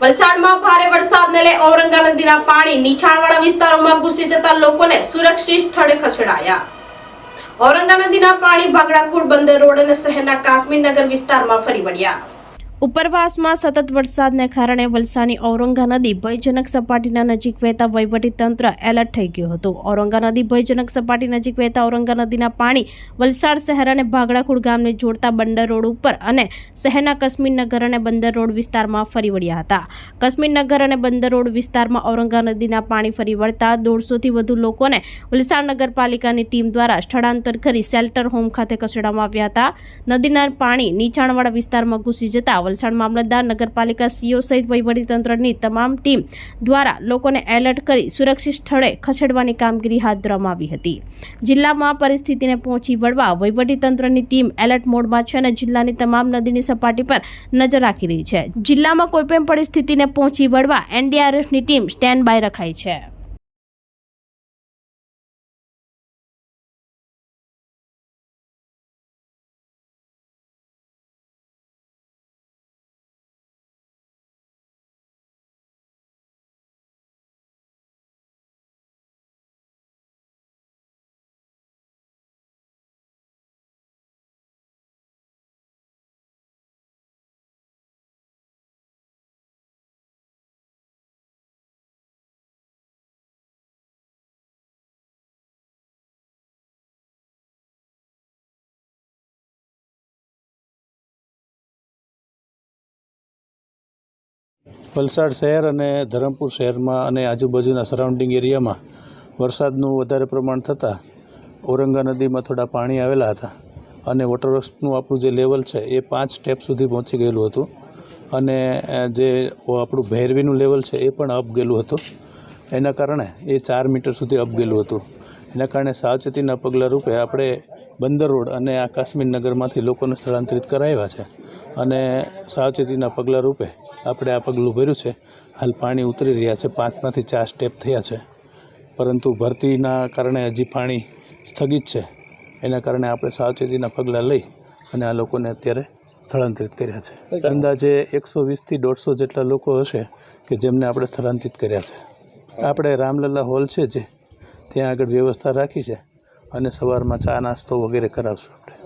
વલસાડમાં ભારે વરસાદને લઈ ઔરંગા નદીના પાણી નીચાણવાળા વિસ્તારોમાં ઘૂસી જતા લોકોને સુરક્ષિત સ્થળે ખસેડાયા. ઔરંગા નદીના પાણી ભાગડાખોડ બંદર રોડ અને શહેરના કાશ્મીર નગર વિસ્તારમાં ફરી વળ્યા. ઉપરવાસમાં સતત વરસાદને કારણે વલસાડની ઔરંગા નદી ભયજનક સપાટીના નજીક વહેતા તંત્ર એલર્ટ થઈ ગયું હતું. ઔરંગા નદી ભયજનક સપાટી નજીક વહેતા ઔરંગા નદીના પાણી વલસાડ શહેર અને ભાગડાખુડ ગામને જોડતા બંદર રોડ ઉપર અને શહેરના કાશ્મીર નગર અને બંદર રોડ વિસ્તારમાં ફરી વળ્યા હતા. કશ્મીર નગર અને બંદર રોડ વિસ્તારમાં ઔરંગા નદીના પાણી ફરી વળતા દોઢસોથી વધુ લોકોને વલસાડ નગરપાલિકાની ટીમ દ્વારા સ્થળાંતર કરી શેલ્ટર હોમ ખાતે ખસેડવામાં આવ્યા હતા. નદીના પાણી નીચાણવાળા વિસ્તારમાં ઘૂસી જતા વલસાડ મામલતદાર, નગરપાલિકા સીઓ સહિત વહીવટીતંત્રની તમામ ટીમ દ્વારા લોકોને એલર્ટ કરી સુરક્ષિત સ્થળે ખસેડવાની કામગીરી હાથ ધરવામાં આવી હતી. જિલ્લામાં પરિસ્થિતિને પહોંચી વળવા વહીવટીતંત્રની ટીમ એલર્ટ મોડમાં છે અને જિલ્લાની તમામ નદીની સપાટી પર નજર રાખી રહી છે. જિલ્લામાં કોઈપણ પરિસ્થિતિને પહોંચી વળવા એનડીઆરએફની ટીમ સ્ટેન્ડ બાય રખાઈ છે. વલસાડ શહેર અને ધરમપુર શહેરમાં અને આજુબાજુના સરાઉન્ડિંગ એરિયામાં વરસાદનું વધારે પ્રમાણ થતાં ઔરંગા નદીમાં થોડા પાણી આવેલા હતા અને વોટરવર્ક્સનું આપણું જે લેવલ છે એ પાંચ સ્ટેપ સુધી પહોંચી ગયેલું હતું અને જે આપણું ભૈરવીનું લેવલ છે એ પણ અપ ગયેલું હતું. એના કારણે એ ચાર મીટર સુધી અપ ગયેલું હતું. એના કારણે સાવચેતીના પગલાં રૂપે આપણે બંદર રોડ અને આ કાશ્મીર નગરમાંથી લોકોને સ્થળાંતરિત કરાવ્યા છે અને સાવચેતીના પગલાં રૂપે આપણે આ પગલું ભર્યું છે. હાલ પાણી ઉતરી રહ્યા છે. પાંચમાંથી ચાર સ્ટેપ થયા છે. પરંતુ ભરતીના કારણે હજી પાણી સ્થગિત છે. એના કારણે આપણે સાવચેતીના પગલાં લઈ અને આ લોકોને અત્યારે સ્થળાંતરિત કર્યા છે. અંદાજે એકસો વીસથી દોઢસો જેટલા લોકો હશે કે જેમને આપણે સ્થળાંતરિત કર્યા છે. આપણે રામલલ્લા હોલ છે જે ત્યાં આગળ વ્યવસ્થા રાખી છે અને સવારમાં ચા નાસ્તો વગેરે કરાવશું આપણે.